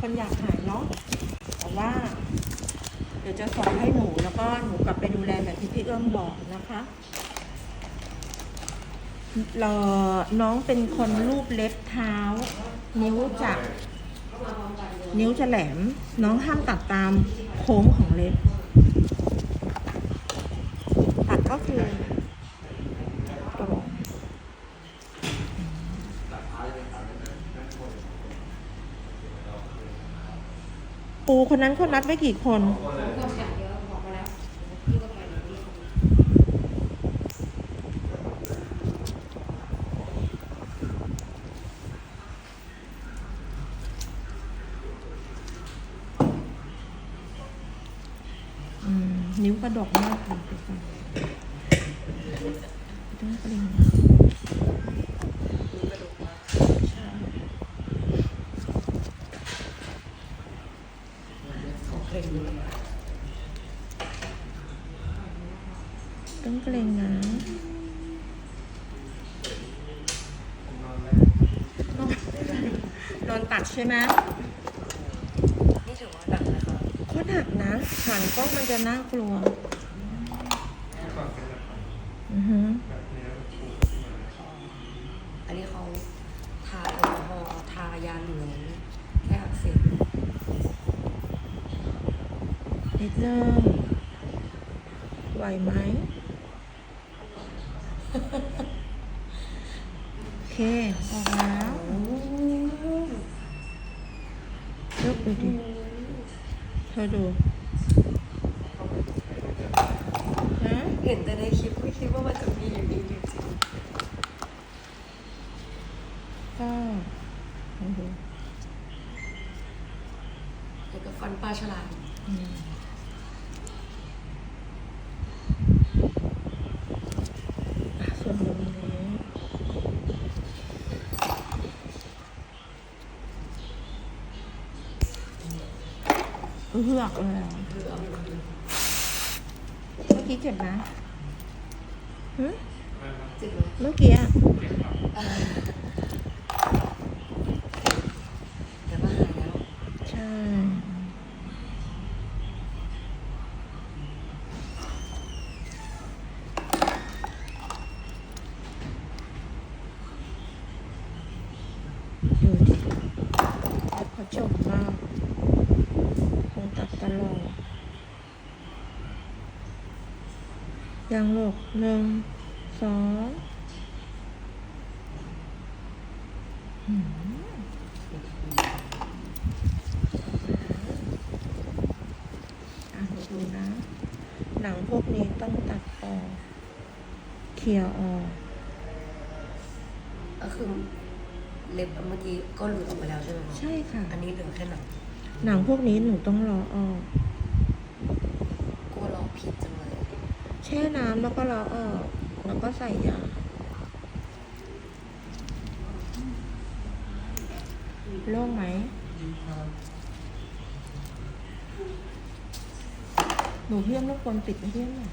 คนอยากหายเนาะแต่ว่า เดี๋ยวจะสอนให้หนูแล้วก็หนูกลับไปดูแลแบบที่พี่เอื้อมบอกนะคะเราน้องเป็นคนรูปเล็บเท้า นิ้วจะนิ้วจะแหลม น้องห้ามตัดตามโค้งของเล็บ ตัดก็คือตรง ปูคนนั้นคนนัดไว้กี่คนอืมนิ้วกระดกมากเลยเดี๋ยวก่อนต้องเกร็งใช่ ต้องเกรงนะโดนตัดใช่ไหมนี่ถือว่าหนักนะคะโคตรหนักนะหันกล้องมันจะน่ากลัว อือฮึอันนี้เขาทาแอลกอฮอล์ทายาเหลืองแค่อักเสบ นิดนึง ไหวไหม โอเค ออกแล้วยกดูดิเธอดูฮะเห็นแต่ในคลิปไม่คิดว่ามันจะมีอยู่ดีจริงก็ลองดูๆแล้วก็ฟันปลาฉลาม อืมอะส่วนตรงนี้ เฮือกเลยเมื่อกี้เจ็บนะเมื่อกี้อะแต่ว่าหายวใช่ดูดิแล้วเขาจบมาก งตัดตลอดยังลูกหนึ่งสองอืมอะดูนะ หนังพวกนี้ต้องตัดออกเคลียร์ออก ก็คือเล็บเมื่อกี้ก็หลุดออกไปแล้วใช่ไหมคะใช่ค่ะ อันนี้เหลือแค่หนัง หนังพวกนี้หนูต้องรอออก กลัวลอกผิดจังเลย แช่น้ำแล้วก็รอออก แล้วก็ใส่ยา โล่งไหม หนูเพี้ยมรบกวนปิดให้เพี้ยมหน่อย